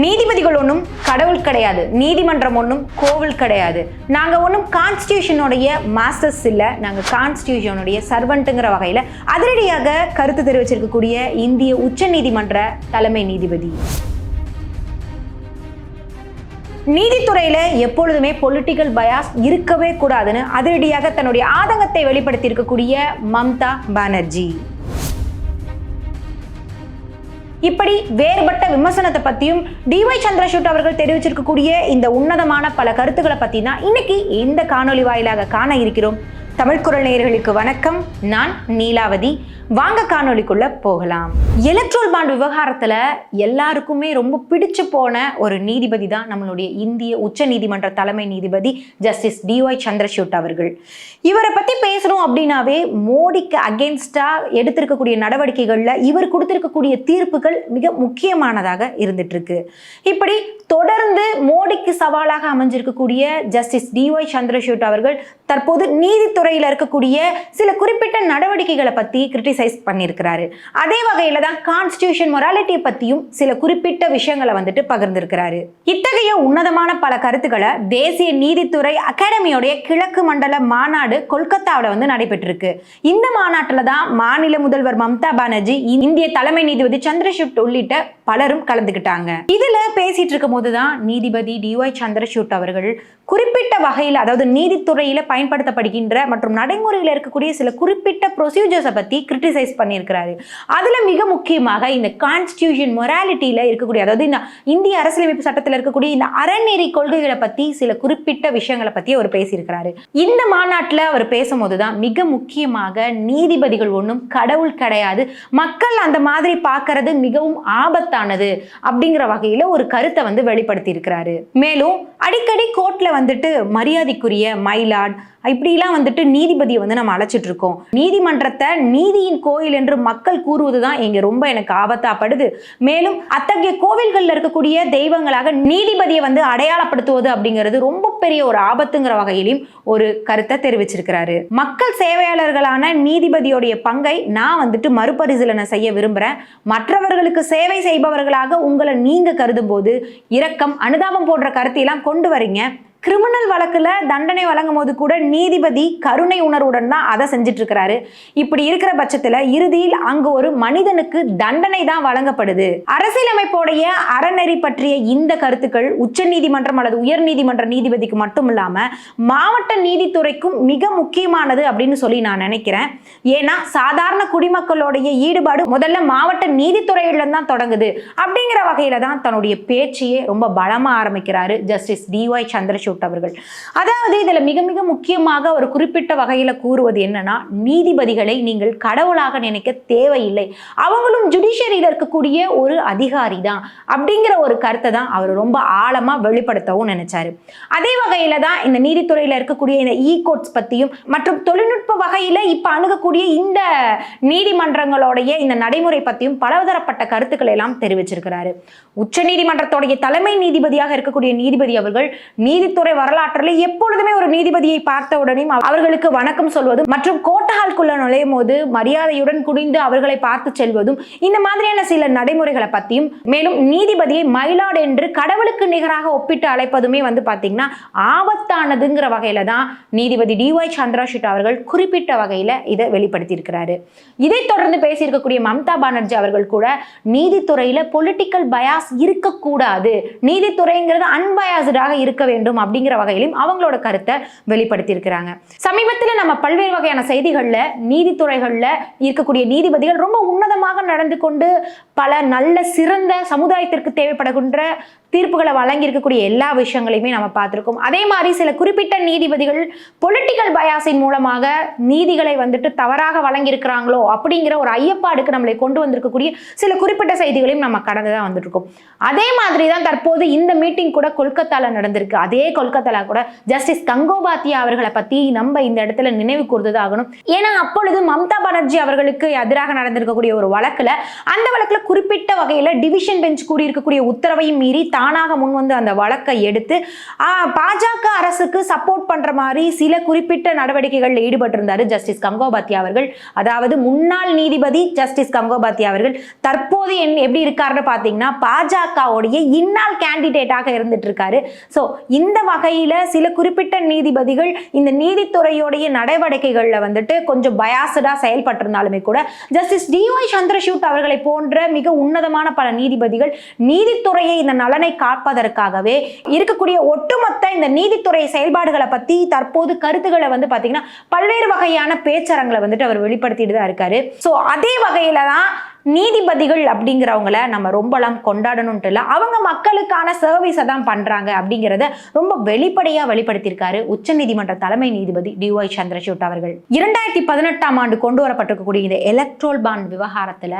நீதிபதிகள் ஒன்றும் கடவுள் கிடையாது. நீதிமன்றம் ஒன்றும் கோவில் கிடையாது. நாங்கள் ஒன்றும் கான்ஸ்டியூஷனுடைய மாஸ்டர்ஸ் இல்லை. நாங்கள் கான்ஸ்டியூஷனுடைய சர்வெண்ட்டுங்கிற வகையில் அதிரடியாக கருத்து தெரிவிச்சிருக்கக்கூடிய இந்திய உச்ச நீதிமன்ற தலைமை நீதிபதி. நீதித்துறையில் எப்பொழுதுமே பொலிட்டிக்கல் பயாஸ் இருக்கவே கூடாதுன்னு அதிரடியாக தன்னுடைய ஆதங்கத்தை வெளிப்படுத்தி இருக்கக்கூடிய மம்தா பானர்ஜி. இப்படி வேறுபட்ட விமர்சனத்தை பத்தியும் டிஒய் சந்திரசூட் அவர்கள் தெரிவிச்சிருக்கக்கூடிய இந்த உன்னதமான பல கருத்துக்களை பத்தி தான் இன்னைக்கு இந்த காணொலி வாயிலாக காண இருக்கிறோம். தமிழ் குரல் நேயர்களுக்கு வணக்கம். நான் நீலாவதி. வாங்க காணொலிக்குள்ள போகலாம். எலக்ட்ரோல் பாண்ட் விவகாரத்துல எல்லாருக்குமே ரொம்ப பிடிச்சு போன ஒரு நீதிபதி தான் நம்மளுடைய இந்திய உச்ச நீதிமன்ற தலைமை நீதிபதி ஜஸ்டிஸ் டிஒய் சந்திரசூட் அவர்கள். இவரை பத்தி பேசணும் அப்படின்னாவே மோடிக்கு அகேன்ஸ்டா எடுத்திருக்கக்கூடிய நடவடிக்கைகள்ல இவர் கொடுத்திருக்கக்கூடிய தீர்ப்புகள் மிக முக்கியமானதாக இருந்துட்டு இருக்கு இப்படி தொடர்ந்து மோடிக்கு சவாலாக அமைஞ்சிருக்கக்கூடிய ஜஸ்டிஸ் டிஒய் சந்திரசூட் அவர்கள் தற்போது துறையில் இருக்கக்கூடிய சில குறிப்பிட்ட நடவடிக்கைகளை பற்றி கிரிட்டிசைஸ் பண்ணியிருக்கிறாரு. அதே வகையில் தான் கான்ஸ்டியூஷன் மொராலிட்டியை பற்றியும் சில குறிப்பிட்ட விஷயங்களை வந்துட்டு பகிர்ந்திருக்கிறாரு. இத்தகைய உன்னதமான பல கருத்துக்களை தேசிய நீதித்துறை அகாடமியோடைய கிழக்கு மண்டல மாநாடு கொல்கத்தாவில் வந்து நடைபெற்றிருக்கு. இந்த மாநாட்டில் தான் மாநில முதல்வர் மம்தா பானர்ஜி இந்திய தலைமை நீதிபதி சந்திரசூட் உள்ளிட்ட பலரும் கலந்துக்கிட்டாங்க இதுல பேசிட்டு இருக்கும் போதுதான் நீதிபதி டிஒய் சந்திரசூட் அவர்கள் குறிப்பிட்ட வகையில் அதாவது நீதித்துறையில் பயன்படுத்தப்படுகின்ற மற்றும் நடைமுறையில் இருக்கக்கூடிய சில குறிப்பிட்ட ப்ரொசீஜர்ஸை பற்றி கிரிட்டிசைஸ் பண்ணியிருக்கிறாரு. அதில் மிக முக்கியமாக இந்த கான்ஸ்டியூஷன் மொராலிட்டியில் இருக்கக்கூடிய அதாவது இந்த இந்திய அரசியலமைப்பு சட்டத்தில் இருக்கக்கூடிய இந்த அறநெறி கொள்கைகளை பற்றி சில குறிப்பிட்ட விஷயங்களை பற்றி அவர் பேசியிருக்கிறாரு. இந்த மாநாட்டில் அவர் பேசும்போது தான் மிக முக்கியமாக நீதிபதிகள் ஒன்றும் கடவுள் கிடையாது மக்கள் அந்த மாதிரி பார்க்கறது மிகவும் ஆபத்தானது அப்படிங்கிற வகையில் ஒரு கருத்தை வந்து வெளிப்படுத்தி இருக்கிறாரு மேலும் அடிக்கடி கோர்ட்ல வந்துட்டு மரியாதைக்குரிய மயிலாட் இப்படிலாம் வந்துட்டு நீதிபதியை வந்து நம்ம அழைச்சிட்டு இருக்கோம். நீதிமன்றத்தை நீதியின் கோயில் என்று மக்கள் கூறுவது தான் இங்க ரொம்ப எனக்கு ஆபத்தாப்படுது. மேலும் அத்தகைய கோவில்களில் இருக்கக்கூடிய தெய்வங்களாக நீதிபதியை வந்து அடையாளப்படுத்துவது அப்படிங்கிறது ரொம்ப பெரிய ஒரு ஆபத்துங்கிற வகையிலும் ஒரு கருத்தை தெரிவிச்சிருக்கிறாரு. மக்கள் சேவையாளர்களான நீதிபதியோடைய பங்கை நான் வந்துட்டு மறுபரிசீலனை செய்ய விரும்புகிறேன் மற்றவர்களுக்கு சேவை செய்பவர்களாக உங்களை நீங்க கருதும் போது இரக்கம் அனுதாபம் போன்ற கருத்தையெல்லாம் கொண்டு வரீங்க. கிரிமினல் வழக்கில் தண்டனை வழங்கும் போது கூட நீதிபதி கருணை உணர்வுடன் தான் அதை செஞ்சுட்டு இருக்கிறாரு இப்படி இருக்கிற பட்சத்தில் இறுதியில் அங்கு ஒரு மனிதனுக்கு தண்டனை தான் வழங்கப்படுது. அரசியலமைப்போடைய அறநெறி பற்றிய இந்த கருத்துக்கள் உச்ச நீதிமன்றம் அல்லது உயர் நீதிமன்ற நீதிபதிக்கு மட்டும் இல்லாமல் மாவட்ட நீதித்துறைக்கும் மிக முக்கியமானது அப்படின்னு சொல்லி நான் நினைக்கிறேன். ஏன்னா சாதாரண குடிமக்களுடைய ஈடுபாடு முதல்ல மாவட்ட நீதித்துறையில தான் தொடங்குது. அப்படிங்கிற வகையில தான் தன்னுடைய பேச்சையே ரொம்ப பலமாக ஆரம்பிக்கிறாரு ஜஸ்டிஸ் டிஒய் சந்திரசூட் சூட் அவர்கள் அதாவது இதில் மிக மிக முக்கியமாக ஒரு குறிப்பிட்ட வகையில் கூறுவது என்னன்னா நீதிபதிகளை நீங்கள் கடவுளாக நினைக்க தேவையில்லை. அவங்களும் ஜுடிஷியரியில் இருக்கக்கூடிய ஒரு அதிகாரி தான் அப்படிங்கிற ஒரு கருத்தை தான் அவர் ரொம்ப ஆழமாக வெளிப்படுத்தவும் நினைச்சாரு. அதே வகையில் தான் இந்த நீதித்துறையில் இருக்கக்கூடிய இந்த இ கோட்ஸ் பற்றியும் மற்றும் தொழில்நுட்ப வகையில் இப்போ அணுகக்கூடிய இந்த நீதிமன்றங்களுடைய இந்த நடைமுறை பற்றியும் பலதரப்பட்ட கருத்துக்களை எல்லாம் தெரிவிச்சிருக்கிறாரு. உச்ச நீதிமன்றத்துடைய தலைமை நீதிபதியாக இருக்கக்கூடிய நீதிபதி அவர்கள் நீதித்துறை நீதித்துறை வரலாற்றில் எப்பொழுதுமே ஒரு நீதிபதியை பார்த்த உடனே அவர்களுக்கு வணக்கம் சொல்வதும் மற்றும் கோட்டஹால்குள்ள நுழையும் போது மரியாதையுடன் குடிந்து அவர்களை பார்த்து செல்வதும் இந்த மாதிரியான சில நடைமுறைகளை பற்றியும் மேலும் நீதிபதியை மயிலாடு என்று கடவுளுக்கு நிகராக ஒப்பிட்டு அழைப்பதுமே வந்து பாத்தீங்கன்னா ஆபத்தானதுங்கிற வகையில தான் நீதிபதி டிஒய் சந்திராஷிட் அவர்கள் குறிப்பிட்ட வகையில இதை வெளிப்படுத்தி இதை தொடர்ந்து பேசியிருக்கக்கூடிய மம்தா பானர்ஜி அவர்கள் கூட நீதித்துறையில பொலிட்டிக்கல் பயாஸ் இருக்கக்கூடாது நீதித்துறைங்கிறது அன்பயாஸ்டாக இருக்க வேண்டும் அப்படிங்கிற வகையிலும் அவங்களோட கருத்தை வெளிப்படுத்தியிருக்கிறாங்க. சமீபத்தில் நம்ம பல்வேறு வகையான செய்திகளில் நீதித்துறைகளில் இருக்கக்கூடிய நீதிபதிகள் ரொம்ப உன்னதமாக நடந்து கொண்டு பல நல்ல சிறந்த சமுதாயத்திற்கு தேவைப்படுகின்ற தீர்ப்புகளை வழங்கியிருக்கக்கூடிய எல்லா விஷயங்களையுமே நம்ம பார்த்துருக்கோம். அதே மாதிரி சில குறிப்பிட்ட நீதிபதிகள் பொலிட்டிக்கல் பயாஸின் மூலமாக நீதிகளை வந்துட்டு தவறாக வழங்கியிருக்கிறாங்களோ அப்படிங்கிற ஒரு ஐயப்பாடுக்கு நம்மளை கொண்டு வந்திருக்கக்கூடிய சில குறிப்பிட்ட செய்திகளையும் நம்ம கடந்து தான் வந்துட்டுருக்கோம் அதே மாதிரி தான் தற்போது இந்த மீட்டிங் கூட கொல்கத்தால நடந்திருக்கு. அதே கொல்கத்தால கூட ஜஸ்டிஸ் கங்கோபாத்தியா அவர்களை பற்றி நம்ம இந்த இடத்துல நினைவு கூர்ந்தது ஆகணும் ஏன்னா அப்பொழுது மம்தா பானர்ஜி அவர்களுக்கு எதிராக நடந்திருக்கக்கூடிய ஒரு வழக்கில் அந்த வழக்கில் குறிப்பிட்ட வகையில் டிவிஷன் பெஞ்ச் கூடியிருக்கக்கூடிய உத்தரவையும் மீறி தானாக முன் வந்து அந்த வழக்கை எடுத்து பாஜக அரசுக்கு சப்போர்ட் பண்ற மாதிரி சில குறிப்பிட்ட நடவடிக்கைகளில் ஈடுபட்டிருந்தார் ஜஸ்டிஸ் கங்கோபாத்யா அவர்கள். அதாவது முன்னாள் நீதிபதி ஜஸ்டிஸ் கங்கோபாத்யா அவர்கள். தற்போது என் எப்படி இருக்காருன்னு பார்த்தீங்கன்னா பாஜகவுடைய இந்நாள் கேண்டிடேட்டாக இருந்துட்டு இருக்காரு ஸோ இந்த வகையில் சில குறிப்பிட்ட நீதிபதிகள் இந்த நீதித்துறையுடைய நடவடிக்கைகளில் வந்துட்டு கொஞ்சம் பயாசடாக செயல்பட்டிருந்தாலுமே கூட ஜஸ்டிஸ் டிஒய் சந்திரசூட் அவர்களை போன்ற மிக உன்னதமான பல நீதிபதிகள் நீதித்துறையை இந்த நலனை காப்பதற்காகவே இருக்கக்கூடிய ஒட்டுமொத்த இந்த நீதித்துறை செயல்பாடுகளை பத்தி தற்போது கருத்துக்களை வந்து பாத்தீங்கன்னா பல்வேறு வகையான பேச்சரங்களை வந்துட்டு அவர் வெளிப்படுத்திட்டு தான் இருக்காரு. ஸோ அதே வகையில தான் நீதிபதிகள் அப்படிங்கிறவங்கள நம்ம ரொம்பலாம் கொண்டாடணும்ட்டு இல்லை. அவங்க மக்களுக்கான சர்வீஸை தான் பண்ணுறாங்க அப்படிங்கிறத ரொம்ப வெளிப்படையாக வெளிப்படுத்தியிருக்காரு உச்சநீதிமன்ற தலைமை நீதிபதி டிஒய் சந்திரசூட் அவர்கள். இரண்டாயிரத்தி பதினெட்டாம் ஆண்டு கொண்டு வரப்பட்டிருக்கக்கூடிய இந்த எலக்ட்ரோல் பாண்ட் விவகாரத்தில்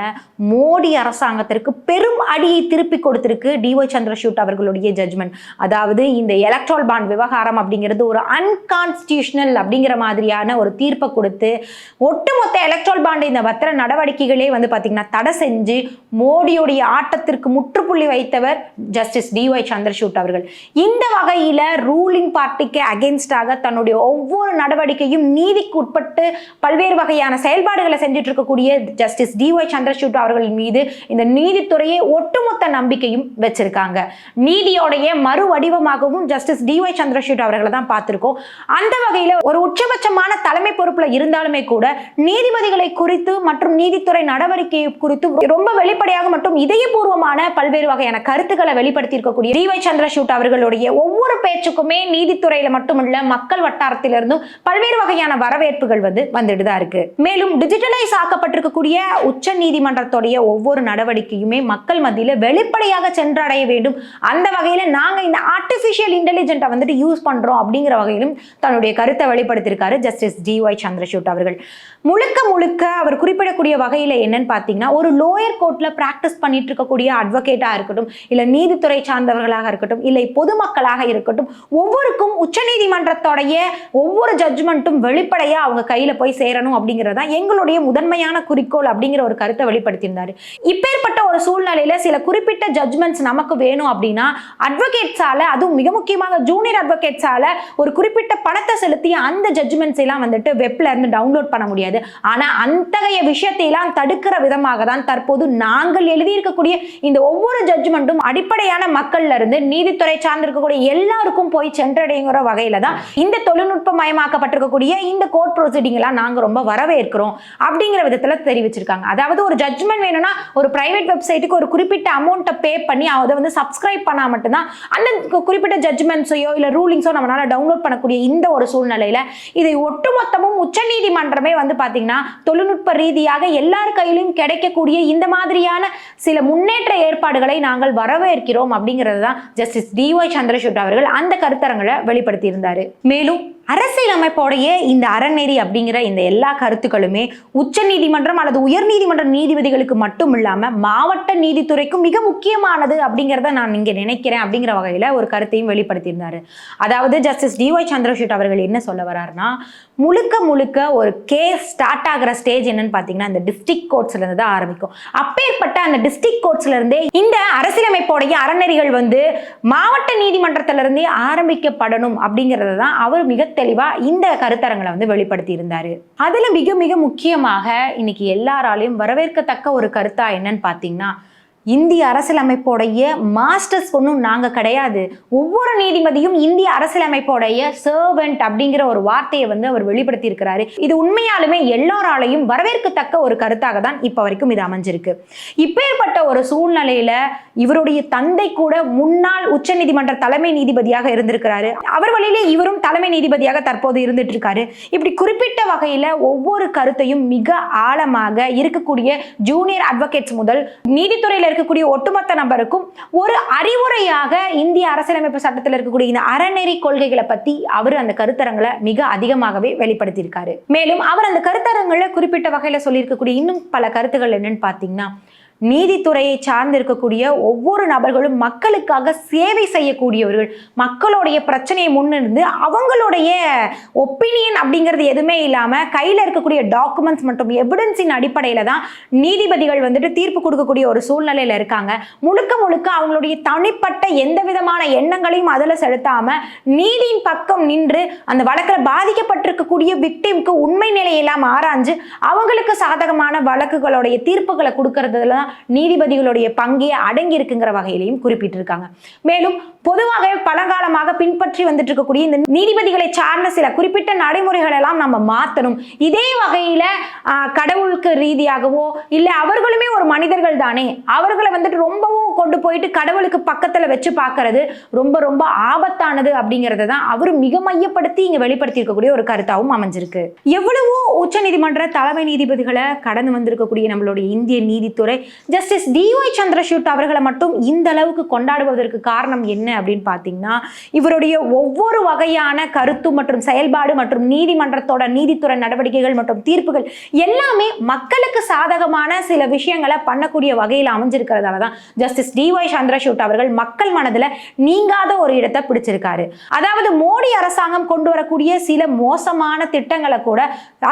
மோடி அரசாங்கத்திற்கு பெரும் அடியை திருப்பி கொடுத்திருக்கு டிஒய் சந்திரசூட் அவர்களுடைய ஜட்மெண்ட் அதாவது இந்த எலக்ட்ரோல் பாண்ட் விவகாரம் அப்படிங்கிறது ஒரு அன்கான்ஸ்டியூஷனல் அப்படிங்கிற மாதிரியான ஒரு தீர்ப்பை கொடுத்து ஒட்டுமொத்த எலக்ட்ரோல் பாண்ட் இந்த பத்திர நடவடிக்கைகளே வந்து பார்த்தீங்கன்னா தடை செஞ்சு மோடியுடைய ஆட்டத்திற்கு முற்றுப்புள்ளி வைத்தவர் ஜஸ்டிஸ் டிஒய் சந்திரசூட் அவர்கள். இந்த வகையில் ரூலிங் பார்ட்டிக்கு அகேன்ஸ்டாக தன்னுடைய ஒவ்வொரு நடவடிக்கையும் நீதிக்கு உட்பட்டு பல்வேறு வகையான செயல்பாடுகளை செஞ்சுட்டு இருக்கக்கூடிய ஜஸ்டிஸ் டிஒய் சந்திரசூட் அவர்கள் மீது இந்த நீதித்துறையை ஒட்டுமொத்த நம்பிக்கையும் வச்சிருக்காங்க. நீதியோடைய மறு வடிவமாகவும் ஜஸ்டிஸ் டிஒய் சந்திரசூட் அவர்களை தான் பார்த்துருக்கோம். அந்த வகையில் ஒரு உச்சபட்சமான தலைமை பொறுப்பில் இருந்தாலுமே கூட நீதிபதிகளை குறித்து மற்றும் நீதித்துறை நடவடிக்கையை குறித்து ரொம்ப வெளிப்படையாக மற்றும் இதயபூர்வமான பல்வேறு வகையான கருத்துக்களை வெளிப்படுத்தி இருக்கக்கூடிய டிவை சந்திரசூட் அவர்களுடைய ஒவ்வொரு பேச்சுக்குமே நீதித்துறையில மட்டுமல்ல மக்கள் வட்டாரத்திலிருந்தும் பல்வேறு வகையான வரவேற்புகள் வந்து வந்துட்டு தான் இருக்கு. மேலும் டிஜிட்டலைஸ் ஆக்கப்பட்டிருக்கக்கூடிய உச்ச நீதிமன்றத்துடைய ஒவ்வொரு நடவடிக்கையுமே மக்கள் மத்தியில வெளிப்படையாக சென்றடைய வேண்டும். அந்த வகையில நாங்க இந்த ஆர்டிபிஷியல் இன்டெலிஜென்ட்டை வந்துட்டு யூஸ் பண்றோம் அப்படிங்கிற வகையிலும் தன்னுடைய கருத்தை வெளிப்படுத்தியிருக்காரு ஜஸ்டிஸ் டி ஒய் சந்திரசூட் அவர்கள். முழுக்க முழுக்க அவர் குறிப்பிடக்கூடிய வகையில என்னன்னு பார்த்தீங்கன்னா ஒரு லோயர் கோர்ட்ல பிராக்டிஸ் பண்ணிட்டு இருக்கக்கூடிய அட்வொகேட்டா இருக்கட்டும் இல்ல நீதித்துறை சார்ந்தவர்களாக இருக்கட்டும் இல்லை பொதுமக்களாக இருக்கட்டும் ஒவ்வொருக்கும் உச்சநீதிமன்றத்தோடைய ஒவ்வொரு ஜட்ஜ்மெண்ட்டும் வெளிப்படையா அவங்க கையில போய் சேரணும் அப்படிங்கிறது தான் எங்களுடைய முதன்மையான குறிக்கோள் அப்படிங்கிற ஒரு கருத்தை வெளிப்படுத்தியிருந்தாரு. இப்பேற்பட்ட ஒரு சூழ்நிலையில சில குறிப்பிட்ட ஜட்ஜ்மெண்ட்ஸ் நமக்கு வேணும் அப்படின்னா அட்வொகேட்ஸால அதுவும் மிக முக்கியமாக ஜூனியர் அட்வொகேட்ஸால ஒரு குறிப்பிட்ட பணத்தை செலுத்தி அந்த ஜட்ஜ்மெண்ட்ஸ் எல்லாம் வந்துட்டு வெப்ல இருந்து டவுன்லோட் பண்ண முடியாது. ஆனா அத்தகைய விஷயத்தை எல்லாம் தடுக்கிற விதமாக தான் தற்போது நாங்கள் எழுதியிருக்கக்கூடிய இந்த ஒவ்வொரு ஜட்ஜ்மெண்ட்டும் அடிப்படையான மக்கள்ல இருந்து நீதித்துறை சார்ந்திருக்கக்கூடிய எல்லாருக்கும் போய் சென்றடைங்கிற வகையில தான் இந்த தொழில்நுட்ப மயமாக்கப்பட்டிருக்கக்கூடிய இந்த கோர்ட் ப்ரொசீடிங் எல்லாம் நாங்க ரொம்ப வரவேற்கிறோம் அப்படிங்கிற விதத்துல தெரிவிச்சிருக்காங்க. அதாவது ஒரு ஜட்ஜ்மெண்ட் வேணும்னா ஒரு பிரைவேட் வெப்சைட்டுக்கு ஒரு குறிப்பிட்ட அமௌண்ட்டை பே பண்ணி அதை வந்து சப்ஸ்கிரைப் பண்ணா மட்டும்தான் அந்த குறிப்பிட்ட ஜட்ஜ்மெண்ட்ஸையோ இல்ல ரூலிங்ஸோ நம்மளால டவுன்லோட் பண்ணக்கூடிய இந்த ஒரு சூழ்நிலையில இதை ஒட்டுமொத்தமும் உச்சநீதிமன்றமே வந்து பாத்தீங்கன்னா தொழில்நுட்ப ரீதியாக எல்லார் கையிலும் செய்யக்கூடிய இந்த மாதிரியான சில முன்னேற்ற ஏற்பாடுகளை நாங்கள் வரவேற்கிறோம் அப்படிங்கிறது தான் ஜஸ்டிஸ் டி ஒய் சந்திரசூட் அவர்கள் அந்த கருத்தரங்களை வெளிப்படுத்தியிருந்தார். மேலும் அரசியலமைப்போடைய இந்த அறநெறி அப்படிங்கிற இந்த எல்லா கருத்துக்களுமே உச்ச நீதிமன்றம் அல்லது உயர் நீதிமன்ற நீதிபதிகளுக்கு மட்டும் இல்லாமல் மாவட்ட நீதித்துறைக்கும் மிக முக்கியமானது அப்படிங்கிறத நான் இங்கே நினைக்கிறேன் அப்படிங்கிற வகையில் ஒரு கருத்தையும் வெளிப்படுத்தியிருந்தாரு. அதாவது ஜஸ்டிஸ் டிஒய் சந்திரசூட் அவர்கள் என்ன சொல்ல வர்றாருன்னா முழுக்க முழுக்க ஒரு கேஸ் ஸ்டார்ட் ஆகிற ஸ்டேஜ் என்னன்னு பார்த்தீங்கன்னா இந்த டிஸ்ட்ரிக்ட் கோர்ட்ஸ்லேருந்து தான் ஆரம்பிக்கும். அப்பேற்பட்ட அந்த டிஸ்ட்ரிக்ட் கோர்ட்ஸ்லேருந்தே இந்த அரசியலமைப்போடைய அறநெறிகள் வந்து மாவட்ட நீதிமன்றத்திலிருந்தே ஆரம்பிக்கப்படணும் அப்படிங்கிறத தான் அவர் மிக தெளிவா இந்த கருத்தரங்களை வந்து வெளிப்படுத்தி இருந்தாரு அதுல மிக மிக முக்கியமாக இன்னைக்கு எல்லாராலையும் வரவேற்கத்தக்க ஒரு கருத்தா என்னன்னு பார்த்தீங்கன்னா இந்திய அரசியலமைப்போடைய மாஸ்டர்ஸ் ஒன்றும் நாங்கள் கிடையாது. ஒவ்வொரு நீதிபதியும் இந்திய அரசியலமைப்போடைய சர்வெண்ட் அப்படிங்கிற ஒரு வார்த்தையை வந்து அவர் வெளிப்படுத்தி இருக்கிறாரு இது உண்மையாலுமே எல்லோராலையும் வரவேற்கத்தக்க ஒரு கருத்தாக தான் இப்போ வரைக்கும் இது அமைஞ்சிருக்கு. இப்பேற்பட்ட ஒரு சூழ்நிலையில இவருடைய தந்தை கூட முன்னாள் உச்சநீதிமன்ற தலைமை நீதிபதியாக இருந்திருக்கிறாரு. அவர் வழியிலே இவரும் தலைமை நீதிபதியாக தற்போது இருந்துட்டு இருக்காரு இப்படி குறிப்பிட்ட வகையில ஒவ்வொரு கருத்தையும் மிக ஆழமாக இருக்கக்கூடிய ஜூனியர் அட்வொகேட்ஸ் முதல் நீதித்துறையில் இருக்கக்கூடிய ஒட்டுமொத்த நபருக்கும் ஒரு அறிவுரையாக இந்திய அரசியலமைப்பு சட்டத்தில் இருக்கக்கூடிய இந்த அறநெறி கொள்கைகளை பத்தி அவர் அந்த கருத்தரங்களை மிக அதிகமாகவே வெளிப்படுத்தியிருக்காரு. மேலும் அவர் அந்த கருத்தரங்களை குறிப்பிட்ட வகையில சொல்லியிருக்கக்கூடிய இன்னும் பல கருத்துக்கள் என்னன்னு பார்த்தீங்கன்னா நீதித்துறையை சார்ந்து இருக்கக்கூடிய ஒவ்வொரு நபர்களும் மக்களுக்காக சேவை செய்யக்கூடியவர்கள். மக்களுடைய பிரச்சனையை முன்னிருந்து அவங்களுடைய ஒப்பீனியன் அப்படிங்கிறது எதுவுமே இல்லாமல் கையில் இருக்கக்கூடிய டாக்குமெண்ட்ஸ் மற்றும் எவிடன்ஸின் அடிப்படையில் தான் நீதிபதிகள் வந்துட்டு தீர்ப்பு கொடுக்கக்கூடிய ஒரு சூழ்நிலையில் இருக்காங்க. முழுக்க முழுக்க அவங்களுடைய தனிப்பட்ட எந்த விதமான எண்ணங்களையும் அதில் செலுத்தாமல் நீதியின் பக்கம் நின்று அந்த வழக்கில் பாதிக்கப்பட்டிருக்கக்கூடிய விக்டிம்க்கு உண்மை நிலையெல்லாம் ஆராய்ஞ்சு அவங்களுக்கு சாதகமான வழக்குகளுடைய தீர்ப்புகளை கொடுக்கறதுல தான் நீதிபதிகளுடைய பங்கே அடங்கி இருக்குங்கிற வகையிலையும் குறிப்பிட்டிருக்காங்க. மேலும் பொதுவாக பலகாலமாக பின்பற்றி வந்துட்டு இருக்கக்கூடிய இந்த நீதிபதிகளை சார்ந்த சில குறிப்பிட்ட நடைமுறைகள் எல்லாம் நம்ம மாற்றணும் இதே வகையில கடவுளுக்கு ரீதியாகவோ இல்லை அவர்களுமே ஒரு மனிதர்கள் தானே அவர்களை வந்துட்டு ரொம்பவும் கொண்டு போயிட்டு கடவுளுக்கு பக்கத்துல வச்சு பார்க்கறது ரொம்ப ரொம்ப ஆபத்தானது அப்படிங்கறத தான் அவர் மிக மையப்படுத்தி இங்க வெளிப்படுத்தி இருக்கக்கூடிய ஒரு கருத்தாகவும் அமைஞ்சிருக்கு. எவ்வளவோ உச்சநீதிமன்ற தலைமை நீதிபதிகளை கடந்து வந்திருக்கக்கூடிய நம்மளுடைய இந்திய நீதித்துறை ஜஸ்டிஸ் டிஒய் சந்திரசூட் அவர்களை மட்டும் இந்த அளவுக்கு கொண்டாடுவதற்கு காரணம் என்ன? அப்படின்னு பார்த்தீங்கன்னா இவருடைய ஒவ்வொரு வகையான கருத்து மற்றும் செயல்பாடு மற்றும் நீதிமன்றத்தோட நீதித்துறை நடவடிக்கைகள் மற்றும் தீர்ப்புகள் எல்லாமே மக்களுக்கு சாதகமான சில விஷயங்களை பண்ணக்கூடிய வகையில் அமைஞ்சிருக்கிறதால தான் ஜஸ்டிஸ் டிஒய் சந்திரசூட் அவர்கள் மக்கள் மனதில் நீங்காத ஒரு இடத்தை பிடிச்சிருக்காரு. அதாவது மோடி அரசாங்கம் கொண்டு வரக்கூடிய சில மோசமான திட்டங்களை கூட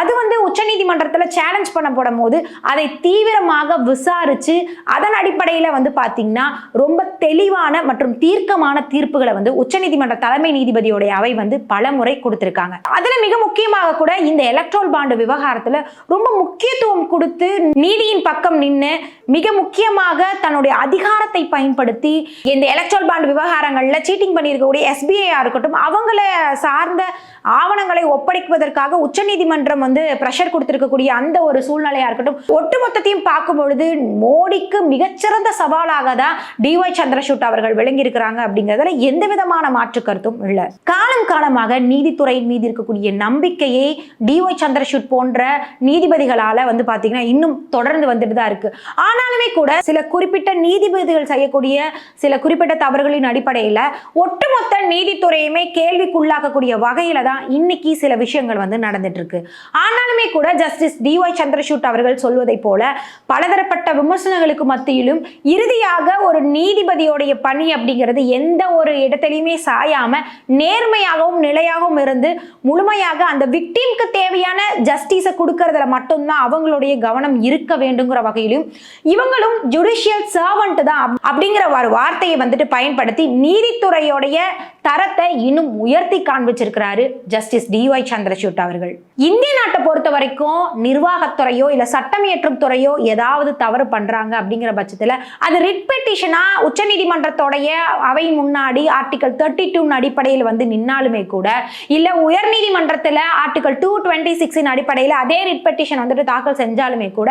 அது வந்து உச்சநீதிமன்றத்தில் சேலஞ்ச் பண்ண போது அதை தீவிரமாக விசாரிச்சு அதன் அடிப்படையில் வந்து பார்த்தீங்கன்னா ரொம்ப தெளிவான மற்றும் தீர்க்கமான தீர்ப்புகளை வந்து உச்சநீதிமன்ற தலைமை நீதிபதியோடைய அவை வந்து பல முறை கொடுத்திருக்காங்க. அதுல மிக முக்கியமாக கூட இந்த எலக்ட்ரோல் பாண்டு விவகாரத்துல ரொம்ப முக்கியத்துவம் கொடுத்து நீதியின் பக்கம் நின்று மிக முக்கியமாக தன்னுடைய அதிகாரத்தை பயன்படுத்தி இந்த எலக்ட்ரோல் பாண்டு விவகாரங்கள்ல சீட்டிங் பண்ணியிருக்கக்கூடிய எஸ்பிஐயா இருக்கட்டும் அவங்கள சார்ந்த ஆவணங்களை ஒப்படைப்பதற்காக உச்சநீதிமன்றம் வந்து ப்ரெஷர் கொடுத்திருக்கக்கூடிய அந்த ஒரு சூழ்நிலையா இருக்கட்டும் ஒட்டுமொத்தத்தையும் பார்க்கும் பொழுது மோடிக்கு மிகச்சிறந்த சவாலாக தான் டிஒய் சந்திரசூட் அவர்கள் விளங்கி இருக்கிறாங்க அப்படிங்கிறதுல எந்த விதமான மாற்று கருத்தும் இல்லை. காலம் காலமாக நீதித்துறையின் மீது இருக்கக்கூடிய நம்பிக்கையை டிஒய் சந்திரசூட் போன்ற நீதிபதிகளால வந்து பாத்தீங்கன்னா இன்னும் தொடர்ந்து வந்துட்டு தான் இருக்கு. ஆனாலுமே கூட சில குறிப்பிட்ட நீதிபதிகள் செய்யக்கூடிய சில குறிப்பிட்ட தவறுகளின் அடிப்படையில் ஒட்டுமொத்த நீதித்துறையுமே கேள்விக்குள்ளாக்கக்கூடிய வகையில தான் இன்னைக்கு சில விஷயங்கள் வந்து நடந்துட்டு இருக்கு ஆனாலுமே கூட ஜஸ்டிஸ் டிஒய் சந்திரசூட் அவர்கள் சொல்வதை போல பலதரப்பட்ட விமர்சனங்களுக்கு மத்தியிலும் இறுதியாக ஒரு நீதிபதியோடைய பணி அப்படிங்கிறது எந்த ஒரு இடத்துலையுமே சாயாம நேர்மையாகவும் நிலையாகவும் இருந்து முழுமையாக அந்த விக்டிம்க்கு தேவையான ஜஸ்டிஸை கொடுக்கறதுல மட்டும்தான் அவங்களுடைய கவனம் இருக்க வேண்டுங்கிற வகையிலும் இவங்களும் ஜுடிஷியல் சர்வன்ட் தான் அப்படிங்கிற ஒரு வார்த்தையை வந்துட்டு பயன்படுத்தி நீதித்துறையோடைய தரத்தை இன்னும் உயர்த்தி காண்பிச்சிருக்கிறாரு. ஜஸ்டிஸ் டிஒய் சந்திரசூட் அவர்கள். இந்திய நாட்டை பொறுத்த வரைக்கும் நிர்வாகத்துறையோ இல்லை சட்டம் இயற்றும் துறையோ ஏதாவது தவறு பண்ணுறாங்க அப்படிங்கிற பட்சத்தில் அது ரிட் பெட்டிஷனா உச்சநீதிமன்றத்தோடைய அவை முன்னாடி ஆர்டிகல் தேர்ட்டி டூ அடிப்படையில் வந்து நின்னாலுமே கூட இல்லை உயர்நீதிமன்றத்தில் ஆர்டிகல் டூ டுவெண்ட்டி சிக்ஸின் அடிப்படையில் அதே ரிட் பெட்டிஷன் வந்துட்டு தாக்கல் செஞ்சாலுமே கூட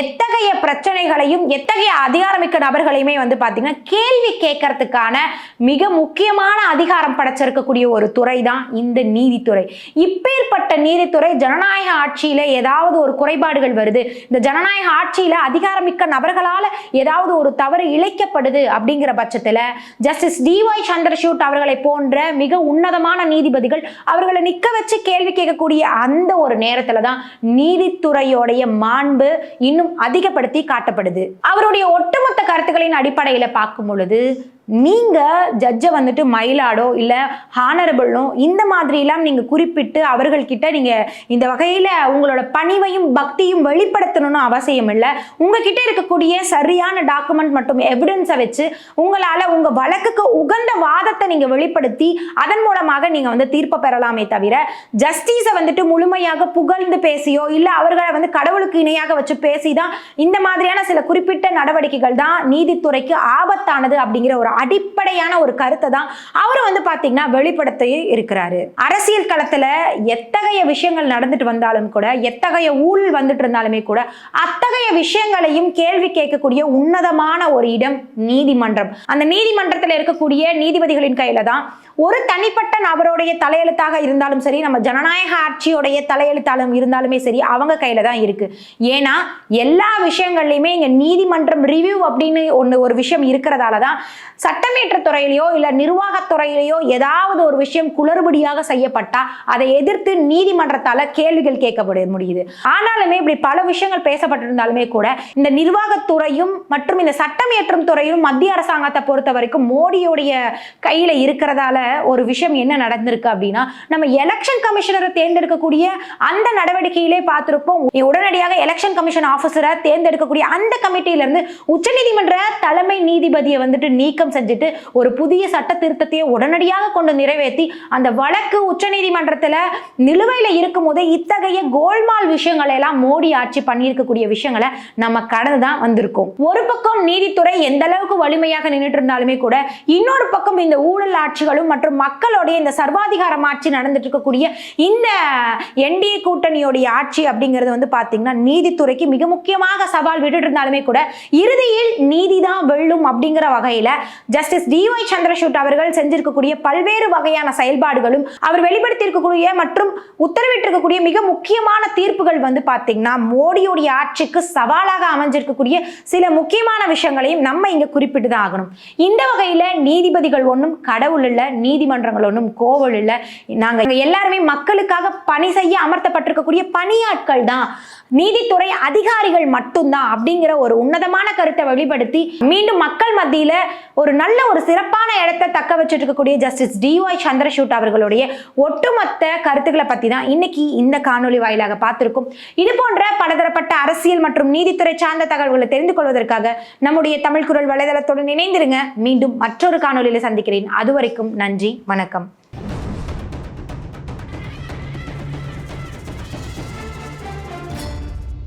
எத்தகைய பிரச்சனைகளையும் எத்தகைய அதிகாரமிக்க நபர்களையுமே வந்து பார்த்தீங்கன்னா கேள்வி கேட்கறதுக்கான மிக முக்கியமான அதிகாரம் படைச்சிருக்கக்கூடிய ஒரு துறை தான் இந்த நீதித்துறை. இப்பேற்பட்ட நீதித்துறை ஜனநாயக ஆட்சியில ஏதாவது ஒரு குறைபாடுகள் வருது. இந்த ஜனநாயக ஆட்சியில அதிகாரமிக்க நபர்களால ஏதாவது ஒரு தவறு இழைக்கப்படுது அப்படிங்கிற பட்சத்துல ஜஸ்டிஸ் டிஒய் சந்திரசூட் அவர்களை போன்ற மிக உன்னதமான நீதிபதிகள் அவர்களை நிக்க வச்சு கேள்வி கேட்கக்கூடிய அந்த ஒரு நேரத்துல தான் நீதித்துறையோடைய மாண்பு இன்னும் அதிகப்படுத்தி காட்டப்படுது. அவருடைய ஒட்டுமொத்த கருத்துக்களின் அடிப்படையில பார்க்கும் பொழுது நீங்க ஜட்ஜை வந்துட்டு மயிலாடோ இல்லை ஹானரபிளோ இந்த மாதிரிலாம் நீங்க குறிப்பிட்டு அவர்கள்கிட்ட நீங்க இந்த வகையில உங்களோட பணிவையும் பக்தியும் வெளிப்படுத்தணும்னு அவசியம் இல்லை. உங்ககிட்ட இருக்கக்கூடிய சரியான டாக்குமெண்ட் மற்றும் எவிடன்ஸை வச்சு உங்களால உங்க வழக்குக்கு உகந்த வாதத்தை நீங்க வெளிப்படுத்தி அதன் மூலமாக நீங்க வந்து தீர்ப்பை பெறலாமே தவிர ஜஸ்டிஸை வந்துட்டு முழுமையாக புகழ்ந்து பேசியோ இல்லை அவர்களை வந்து கடவுளுக்கு இணையாக வச்சு பேசி தான் இந்த மாதிரியான சில குறிப்பிட்ட நடவடிக்கைகள் தான் நீதித்துறைக்கு ஆபத்தானது அப்படிங்கிற ஒரு அடிப்படையான ஒரு கருத்தை தான் அவர் வந்து பார்த்தீங்கன்னா வெளிப்படுத்தி இருக்கிறாரு. அரசியல் களத்தில் எத்தகைய விஷயங்கள் நடந்துட்டு வந்தாலும் கூட எத்தகைய ஊழல் வந்துட்டு இருந்தாலுமே கூட அத்தகைய விஷயங்களையும் கேள்வி கேட்கக்கூடிய உன்னதமான ஒரு இடம் நீதிமன்றம். அந்த நீதிமன்றத்தில் இருக்கக்கூடிய நீதிபதிகளின் கையில தான் ஒரு தனிப்பட்ட நபருடைய தலையெழுத்தாக இருந்தாலும் சரி நம்ம ஜனநாயக ஆட்சியுடைய தலையெழுத்தாலும் இருந்தாலுமே சரி அவங்க கையில தான் இருக்கு. ஏன்னா எல்லா விஷயங்கள்லையுமே இங்க நீதிமன்றம் ரிவ்யூ அப்படின்னு ஒன்று ஒரு விஷயம் இருக்கிறதால தான் சட்டமேற்ற துறையிலையோ இல்லை நிர்வாகத்துறையிலையோ ஏதாவது ஒரு விஷயம் குளறுபடியாக செய்யப்பட்டா அதை எதிர்த்து நீதிமன்றத்தால கேள்விகள் கேட்கப்பட முடியுது. ஆனாலுமே இப்படி பல விஷயங்கள் பேசப்பட்டிருந்தாலுமே கூட இந்த நிர்வாகத்துறையும் மற்றும் இந்த சட்டம் இயற்றும் துறையும் மத்திய அரசாங்கத்தை பொறுத்த வரைக்கும் மோடியோடைய கையில இருக்கிறதால ஒரு விஷயம் என்ன நடந்திருக்கு அப்படின்னா நம்ம எலெக்ஷன் கமிஷனரை தேர்ந்தெடுக்கக்கூடிய அந்த நடவடிக்கையிலே பார்த்திருப்போம். உடனடியாக எலெக்ஷன் கமிஷன் ஆஃபீஸரை தேர்ந்தெடுக்கக்கூடிய அந்த கமிட்டியில இருந்து உச்சநீதிமன்ற தலைமை நீதிபதியை வந்துட்டு நீக்கம் செஞ்சுட்டு ஒரு புதிய சட்ட திருத்தத்தையே உடனடியாக கொண்டு நிறைவேற்றி அந்த வழக்கு உச்சநீதிமன்றத்தில் நிலுவையில் இருக்கும் போதே இத்தகைய கோல்மால் விஷயங்களை எல்லாம் மோடி ஆட்சி பண்ணியிருக்கக்கூடிய விஷயங்களை நம்ம கடந்து தான் வந்திருக்கோம். ஒரு பக்கம் நீதித்துறை எந்த அளவுக்கு வலிமையாக நின்றுட்டு இருந்தாலுமே கூட இன்னொரு பக்கம் இந்த ஊழல் ஆட்சிகளும் மற்றும் மக்களுடைய இந்த சர்வாதிகாரம் ஆட்சி நடந்துட்டு இருக்கக்கூடிய இந்த என்டிஏ கூட்டணியோடைய ஆட்சி அப்படிங்கிறது வந்து பார்த்தீங்கன்னா நீதித்துறைக்கு மிக முக்கியமாக சவால் விட்டுட்டு இருந்தாலுமே கூட இறுதியில் நீதி தான் வெல்லும் அப்படிங்கிற வகையில ஜஸ்டிஸ் டிஒய் சந்திரசூட் அவர்கள் செஞ்சிருக்கக்கூடிய பல்வேறு வகையான செயல்பாடுகளும் அவர் வெளிப்படுத்தியிருக்கக்கூடிய மற்றும் உத்தரவிட்டிருக்கக்கூடிய மிக முக்கியமான தீர்ப்புகள் வந்து பார்த்தீங்கன்னா மோடியுடைய ஆட்சிக்கு சவாலாக அமைஞ்சிருக்கக்கூடிய சில முக்கியமான விஷயங்களையும் நம்ம இங்க குறிப்பிட்டு தான் ஆகணும். இந்த வகையில நீதிபதிகள் ஒன்றும் கடவுள் இல்லை நீதிமன்றங்கள் ஒன்றும் கோவில் இல்லை. நாங்க எல்லாருமே மக்களுக்காக பணி செய்ய அமர்த்தப்பட்டிருக்கக்கூடிய பணியாட்கள் தான் நீதித்துறை அதிகாரிகள் மட்டும்தான் அப்படிங்கிற ஒரு உன்னதமான கருத்தை வெளிப்படுத்தி மீண்டும் மக்கள் மத்தியில ஒரு நல்ல ஒரு சிறப்பான இடத்தை தக்க வச்சுட்டு இருக்கக்கூடிய ஜஸ்டிஸ் டிஒய் சந்திரசூட் அவர்களுடைய ஒட்டுமொத்த கருத்துக்களை பத்தி தான் இன்னைக்கு இந்த காணொளி வாயிலாக பார்த்திருக்கும். இது போன்ற பலதரப்பட்ட அரசியல் மற்றும் நீதித்துறை சார்ந்த தகவல்களை தெரிந்து கொள்வதற்காக நம்முடைய தமிழ் குரல் வலைதளத்துடன் இணைந்திருங்க. மீண்டும் மற்றொரு காணொலியில் சந்திக்கிறேன். அதுவரைக்கும் நன்றி வணக்கம்.